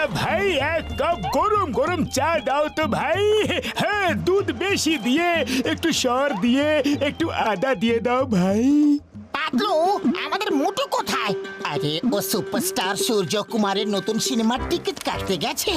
আরে ভাই এক কাপ গরম গরম চা দাও তো ভাই হ্যাঁ দুধ বেশি দিয়ে একটু সর দিয়ে একটু আদা দিয়ে দাও ভাই পাতলু আমাদের মোটু কোথায়? আরে ও সুপারস্টার সূর্য কুমারের নতুন সিনেমার টিকিট কাটতে গেছে।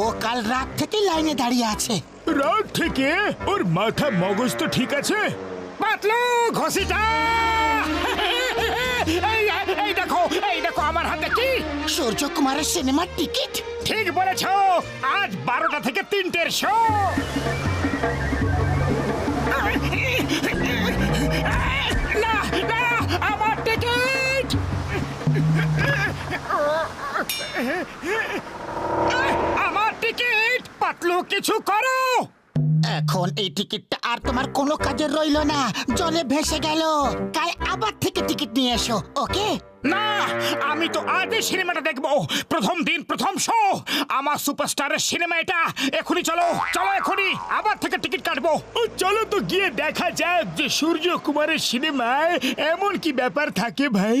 ও কাল রাত থেকে লাইনে দাঁড়িয়ে আছে। রাত থেকে? ওর মাথা মগজ তো ঠিক আছে? পাতলু ঘষিটা! এই দেখো এই দেখো সূর্য কুমারের সিনেমার টিকিট ঠিক বলেছ। আজ বারোটা থেকে তিনটের শো না না আমার টিকিট আমার টিকিট পাতলু কিছু করো! এখন এই টিকিটটা আর তোমার কোনো কাজে রইল না। জলে ভেসে গেল। কাল আবার থেকে টিকিট নিয়ে এসো ওকে না, আমি তো আজই সিনেমাটা দেখব। প্রথম দিন, প্রথম শো আমার সুপারস্টারের সিনেমা এটা। এখনই চলো চলো এখনই। আবার থেকে টিকিট কাটবো। চলো তো গিয়ে দেখা যাক যে সূর্য কুমারের সিনেমায় এমন কি ব্যাপার থাকে ভাই।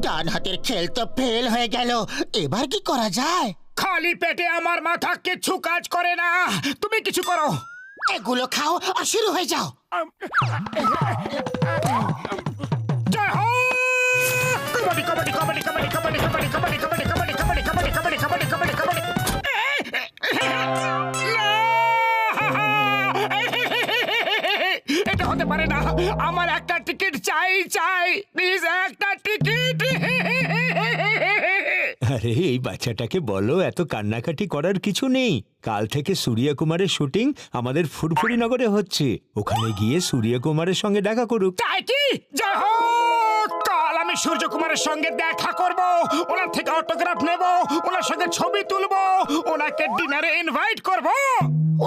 ডান হাতের খেল তো ফেল হয়ে গেল এবার কি করা যায় খালি পেটে আমার মাথা কিছু কাজ করে না তুমি কিছু করো এগুলো খাও আর শুরু হয়ে যাও এটা হতে পারে না আমার একটা টিকিট চাই চাই প্লিজ এই বাচ্চাটাকে বলো এত কান্নাকাটি করার কিছু নেই। কাল থেকে সূর্যকুমারের শুটিং আমাদের ফুরফুরি নগরে হচ্ছে। ওখানে গিয়ে সূর্যকুমারের সঙ্গে দেখা করুক। তাই কি? কাল আমি সূর্য কুমারের সঙ্গে দেখা করব। ওনার থেকে অটোগ্রাফ নেব ওনার সঙ্গে ছবি তুলবো ওনাকে ডিনারে ইনভাইট করব।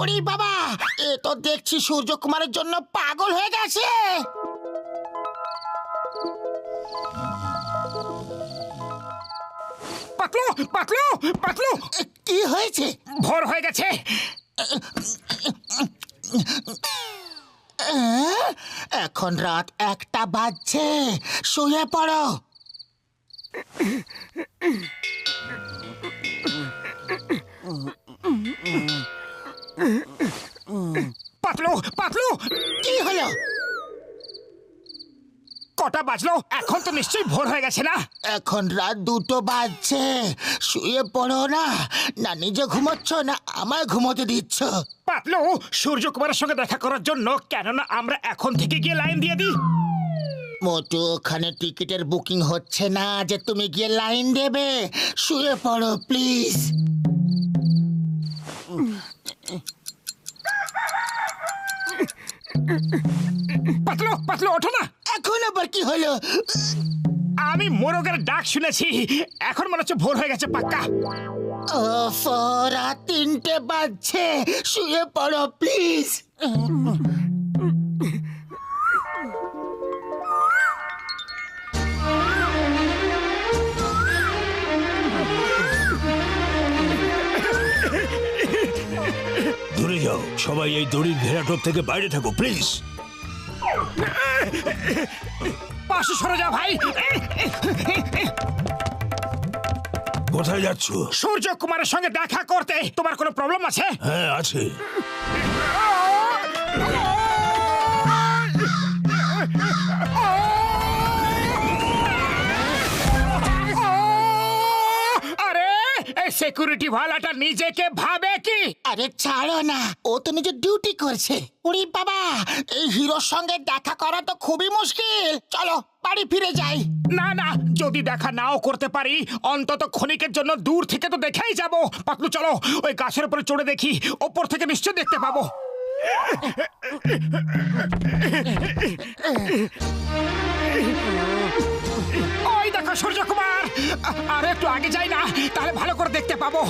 ওরে বাবা এ তো দেখছি সূর্য কুমারের জন্য পাগল হয়ে গেছে। পাতলু পাতলু পাতলু এ, কি হয়েছে? ভোর হয়ে গেছে। এখন রাত একটা বাজছে। শুয়ে পড়ো। পাতলু পাতলু কটা বাজলো? এখন তো নিশ্চয়ই ভোর হয়ে গেছে না? এখন রাত দুটো বাজছে। শুয়ে পড়ো না। না নিজে ঘুমোচ্ছ না আমায় ঘুমোতে দিচ্ছ। পাতলু সূর্য কুমারের সঙ্গে দেখা করার জন্য কেননা আমরা এখন থেকে গিয়ে লাইন দিয়ে দিই। মোটু ওখানে টিকিটের বুকিং হচ্ছে না যে তুমি গিয়ে লাইন দেবে। শুয়ে পড়ো প্লিজ। পাতলো পাতলো ওঠো না। এখন আবার কি হলো? আমি মোরগের ডাক শুনেছি। এখন মনে হচ্ছে ভোর হয়ে গেছে পাক্কা। রাত তিনটে বাজছে। শুয়ে পড়ো প্লিজ। দূরে যাও। সবাই এই দড়ির ঘেরাটোপ থেকে বাইরে থাকো প্লিজ। পাশে সরে যা ভাই। কোথায় যাচ্ছ? সূর্য কুমারের সঙ্গে দেখা করতে। তোমার কোনো প্রবলেম আছে? হ্যাঁ আছে। আরে এই সিকিউরিটি ভালাটা নিজেকে ভাবে আরে ছাড়ো না, ও তো নিজের ডিউটি করছে। উড়ি বাবা, এই হিরোর সঙ্গে দেখা করা তো খুবই মুশকিল। চলো, বাড়ি ফিরে যাই। না না, যদি দেখা নাও করতে পারি, অন্তত ক্ষণিকের জন্য দূর থেকে তো দেখেই যাব। পাতলু, চলো, ওই গাছের উপরে চড়ে দেখি, ওপর থেকে নিশ্চয় দেখতে পাবো। ওই দেখো সূর্য কুমার আর একটু আগে যাই না তাহলে ভালো করে দেখতে পাবো।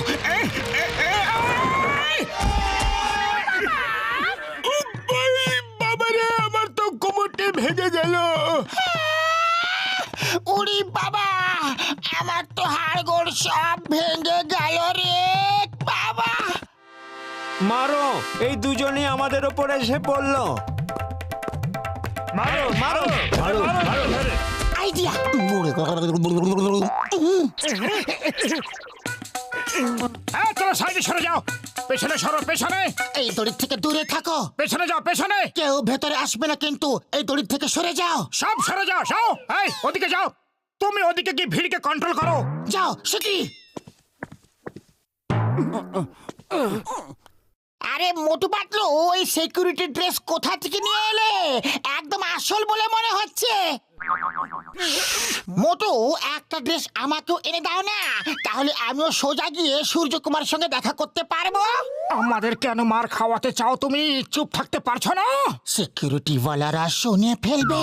বাবারে আমার তো কোমরটা ভেঙে গেল। উড়ি বাবা আমার তো হাড়গোড় সব ভেঙে গেল রে বাবা। মারো এই দুজনই আমাদের ওপর এসে পড়ল। মারো মারো। মারো মারো। আইডিয়া হ্যাঁ চলো সাইডে সরে যাও। পেছনে সরো পেছনে। এই দড়ির থেকে দূরে থাকো। পেছনে যাও পেছনে। কেউ ভেতরে আসবে না কিন্তু। এই দড়ির থেকে সরে যাও। সব সরে যাও যাও। এই ওদিকে যাও। তুমি ওদিকে কি ভিড়কে কন্ট্রোল করো। যাও সেটি আরে মোটু পাতলু ওই সিকিউরিটি ড্রেস কোথা থেকে নিয়ে এলে? একদম আসল বলে মনে হচ্ছে। মোটু একটা ড্রেস আমাকেও এনে দাও না তাহলে আমিও সোজা গিয়ে সূর্যকুমার সঙ্গে দেখা করতে পারব। আমাদের কেন মার খাওয়াতে চাও তুমি? চুপ থাকতে পারছ না? সিকিউরিটি ওয়ালারা শুনে ফেলবে।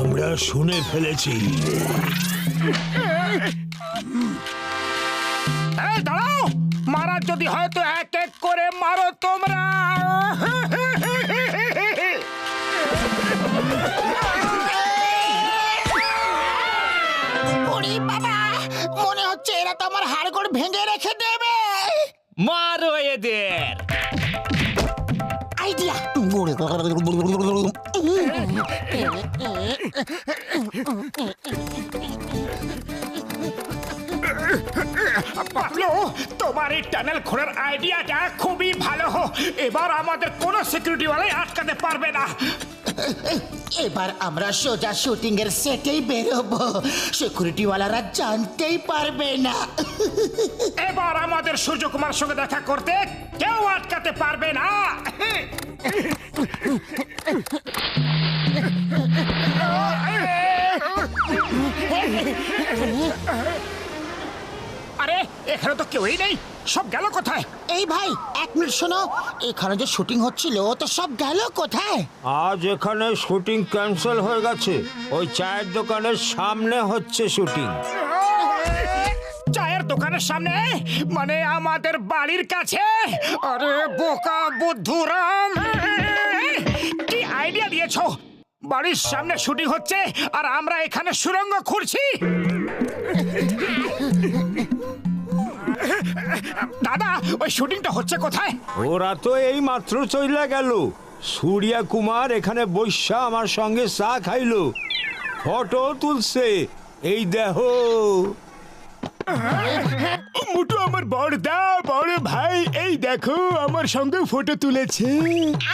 আমরা শুনে ফেলেছি। এই দাঁড়াও! মারার যদি হয় তো এক এক করে মারো তোমরা। ওরে বাবা মনে হচ্ছে এরা তো আমার হাড়গোড় ভেঙে রেখে দেবে। মারো এদের। আইডিয়া। পাবলো তোমার এই টানেল খোঁড়ার আইডিয়াটা খুবই ভালো। এবার আমাদের কোনো সিকিউরিটি ওয়ালাই আটকাতে পারবে না। এবার আমরা সোজা শুটিং এর সেটেই বেরোবো। সিকিউরিটি ওয়ালারা জানতেই পারবে না। এবার আমাদের সূর্যকুমার সঙ্গে দেখা করতে কেউ আটকাতে পারবে না। এখানে তো কেউই নেই। সব গেল কোথায়? এই ভাই এক মিনিট শোনো। এখানে যে শুটিং হচ্ছিল তো সব গেল কোথায়? আজ এখানে শুটিং ক্যান্সেল হয়ে গেছে। ওই চায়ের দোকানের সামনে হচ্ছে শুটিং। চায়ের দোকানের সামনে? মানে আমাদের বাড়ির কাছে? আরে বোকা বুদ্ধুরাম! কি আইডিয়া দিয়েছ? বাড়ির সামনে শুটিং হচ্ছে আর আমরা এখানে সুরঙ্গ খুঁড়ছি। ওই শুটিংটা হচ্ছে কোথায়? ওরা তো এই মাত্র চলে গেল। সূর্যা কুমার এখানে বৈশা আমার সঙ্গে চা খাইলো। ফটো তুলছে। এই দেহ মুটু আমার বড়দা বড় ভাই এই দেখো আমার সঙ্গে ফটো তুলেছে।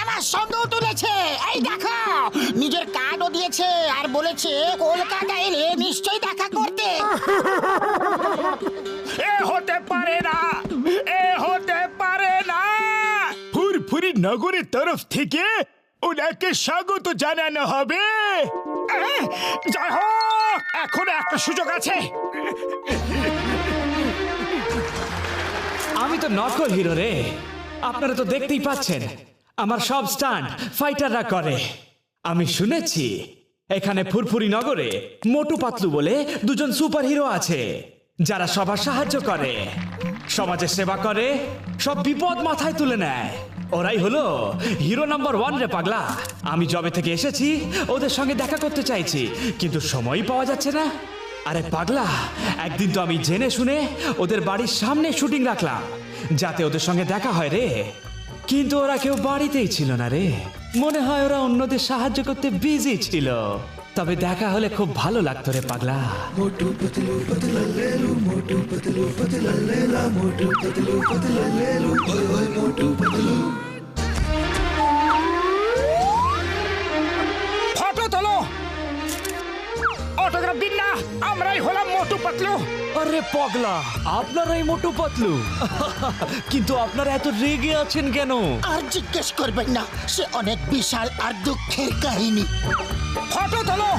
আমার সঙ্গেও তুলেছে। এই দেখো নিজের কার্ডও দিয়েছে আর বলেছে কলকাতা এলে নিশ্চয়ই দেখা করতে। এ হতে পারে না। নগরের তরফ থেকে ওনাকে স্বাগত জানানো হবে। জয় হোক, এখনও একটা সুযোগ আছে। আমি তো নকল হিরো রে। আপনারা তো দেখতেই পাচ্ছেন, আমার সব স্টান্ট ফাইটাররা করে। আমি শুনেছি, এখানে ফুরফুরি নগরে মোটু পাতলু বলে দুজন সুপার হিরো আছে, যারা সবার সাহায্য করে। সমাজের সেবা করে, সব বিপদ মাথায় তুলে নেয়। ওরাই হলো হিরো নাম্বার ওয়ান রে পাগলা। আমি জবে থেকে এসেছি, ওদের সঙ্গে দেখা করতে চাইছি, কিন্তু সময়ই পাওয়া যাচ্ছে না। আরে পাগলা, একদিন তো আমি জেনে শুনে ওদের বাড়ির সামনে শুটিং রাখলাম, যাতে ওদের সঙ্গে দেখা হয় রে। কিন্তু ওরা কেউ বাড়িতেই ছিল না রে। মনে হয় ওরা অন্যদের সাহায্য করতে বিজি ছিল। তবে দেখা হলে খুব ভালো লাগতো রে পাগলা। ফটো পাগলা আপনারাই মোটু পাতলু। কিন্তু আপনারা এত রেগে আছেন কেন? আর জিজ্ঞেস করবেন না সে অনেক বিশাল আর দুঃখের কাহিনী। ফটো তোলো!